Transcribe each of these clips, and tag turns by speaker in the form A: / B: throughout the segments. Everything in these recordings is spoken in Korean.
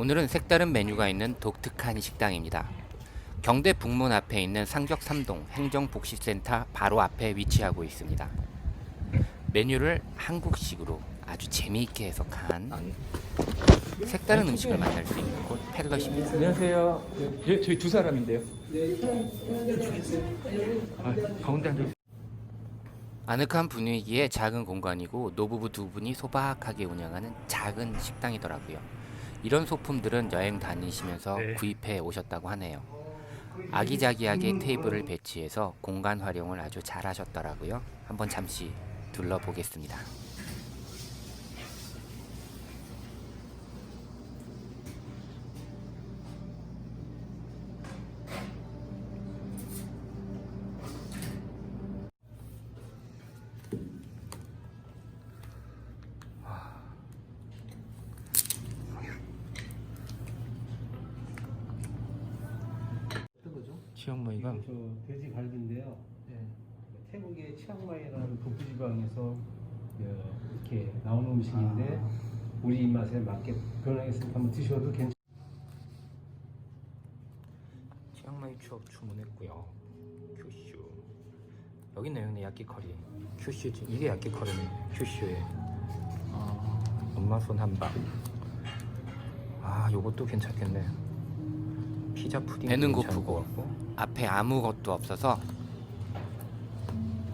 A: 오늘은 색다른 메뉴가 있는 독특한 식당입니다. 경대 북문 앞에 있는 상적 3동 행정복지센터 바로 앞에 위치하고 있습니다. 메뉴를 한국식으로 아주 재미있게 해석한 색다른 음식을 만날 수 있는 곳 펠럿입니다.
B: 안녕하세요. 예, 저희 두 사람인데요. 아, 가운데 앉아.
A: 아늑한 분위기의 작은 공간이고 노부부 두 분이 소박하게 운영하는 작은 식당이더라고요. 이런 소품들은 여행 다니시면서
B: 네.
A: 구입해 오셨다고 하네요. 아기자기하게 테이블을 배치해서 공간 활용을 아주 잘 하셨더라고요. 한번 잠시 둘러보겠습니다. 치앙마이가
C: 저 돼지 갈비인데요. 태국의 치앙마이라는 북부지방에서 어, 이렇게 나오는 음식인데 우리 입맛에 맞게 변화했으니까 한번 드셔도 괜찮.
A: 치앙마이 추억 주문했고요. 큐슈. 여기 있네요, 근데 야끼커리. 큐슈 이게 야끼커리네. 큐슈에. 아, 엄마 손 한 방. 아, 요것도 괜찮겠네. 피자 푸딩. 배는 고프고 앞에 아무것도 없어서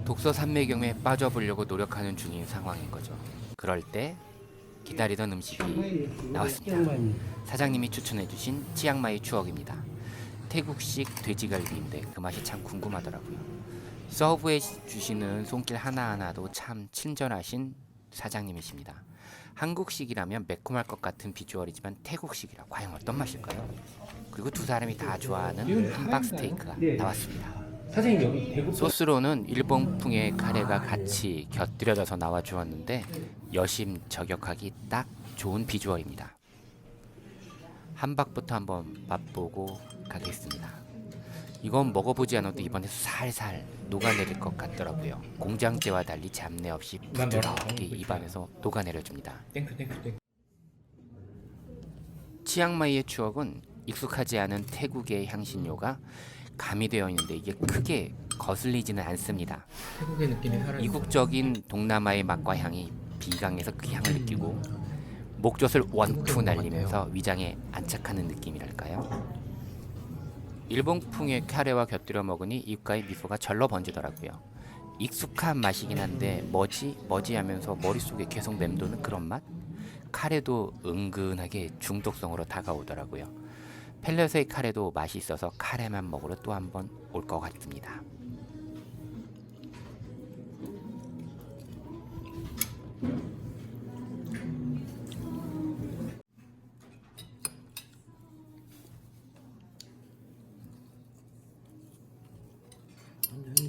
A: 독서 산매경에 빠져보려고 노력하는 중인 상황인 거죠. 그럴 때 기다리던 음식이 나왔습니다. 사장님이 추천해주신 치앙마이 추억입니다. 태국식 돼지갈비인데 그 맛이 참 궁금하더라고요. 서브해 주시는 손길 하나하나도 참 친절하신 사장님이십니다. 한국식이라면 매콤할 것 같은 비주얼이지만 태국식이라 과연 어떤 맛일까요? 그리고 두 사람이 다 좋아하는 함박 스테이크가 나왔습니다.
C: 사장님 여기 대구
A: 소스로는 일본풍의 카레가 같이 곁들여져서 나와 주었는데 여심 저격하기 딱 좋은 비주얼입니다. 함박부터 한번 맛보고 가겠습니다. 이건 먹어보지 않아도 입안에서 살살 녹아내릴 것 같더라고요. 공장제와 달리 잡내 없이 부드럽게 입안에서 녹아내려줍니다.
B: 땡큐 땡큐 땡큐.
A: 치앙마이의 추억은 익숙하지 않은 태국의 향신료가 가미되어 있는데 이게 크게 거슬리지는 않습니다.
B: 태국의 느낌이 살아.
A: 이국적인 동남아의 맛과 향이 비강에서 그 향을 느끼고 목젖을 원투 날리면서 위장에 안착하는 느낌이랄까요? 일본풍의 카레와 곁들여 먹으니 입가에 미소가 절로 번지더라고요. 익숙한 맛이긴 한데 뭐지 뭐지 하면서 머릿속에 계속 맴도는 그런 맛? 카레도 은근하게 중독성으로 다가오더라고요. 펠렛의 카레도 맛이 있어서 카레만 먹으러 또 한 번 올 것 같습니다.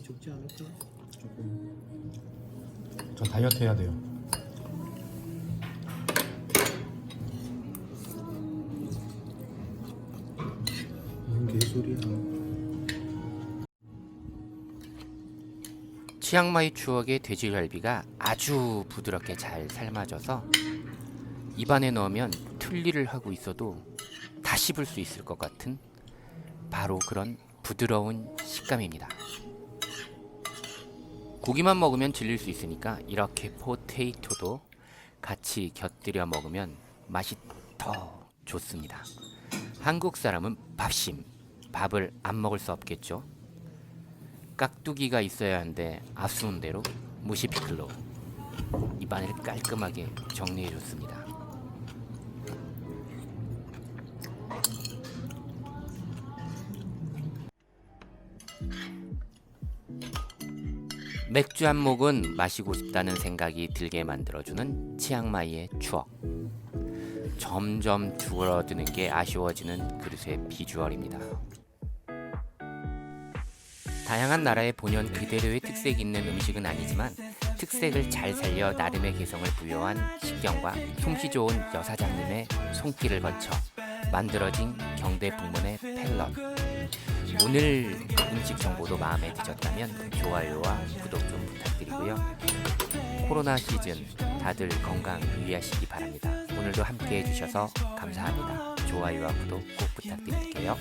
C: 적지 않을까? 조금.
D: 저 다이어트 해야 돼요.
C: 뭔 개소리야?
A: 치앙마이 추억의 돼지갈비가 아주 부드럽게 잘 삶아져서 입안에 넣으면 틀니를 하고 있어도 다 씹을 수 있을 것 같은 바로 그런 부드러운 식감입니다. 고기만 먹으면 질릴 수 있으니까 이렇게 포테이토도 같이 곁들여 먹으면 맛이 더 좋습니다. 한국 사람은 밥심, 밥을 안 먹을 수 없겠죠. 깍두기가 있어야 하는데 아쉬운 대로 무시 피클로 입안을 깔끔하게 정리해 줬습니다. 맥주 한 모금 마시고 싶다는 생각이 들게 만들어주는 치앙마이의 추억. 점점 줄어드는 게 아쉬워지는 그릇의 비주얼입니다. 다양한 나라의 본연 그대로의 특색이 있는 음식은 아니지만 특색을 잘 살려 나름의 개성을 부여한 식경과 솜씨 좋은 여사장님의 손길을 거쳐 만들어진 경대 북문의 펠럿. 오늘 음식 정보도 마음에 드셨다면 좋아요와 구독 좀 부탁드리고요. 코로나 시즌 다들 건강 유의하시기 바랍니다. 오늘도 함께 해주셔서 감사합니다. 좋아요와 구독 꼭 부탁드릴게요.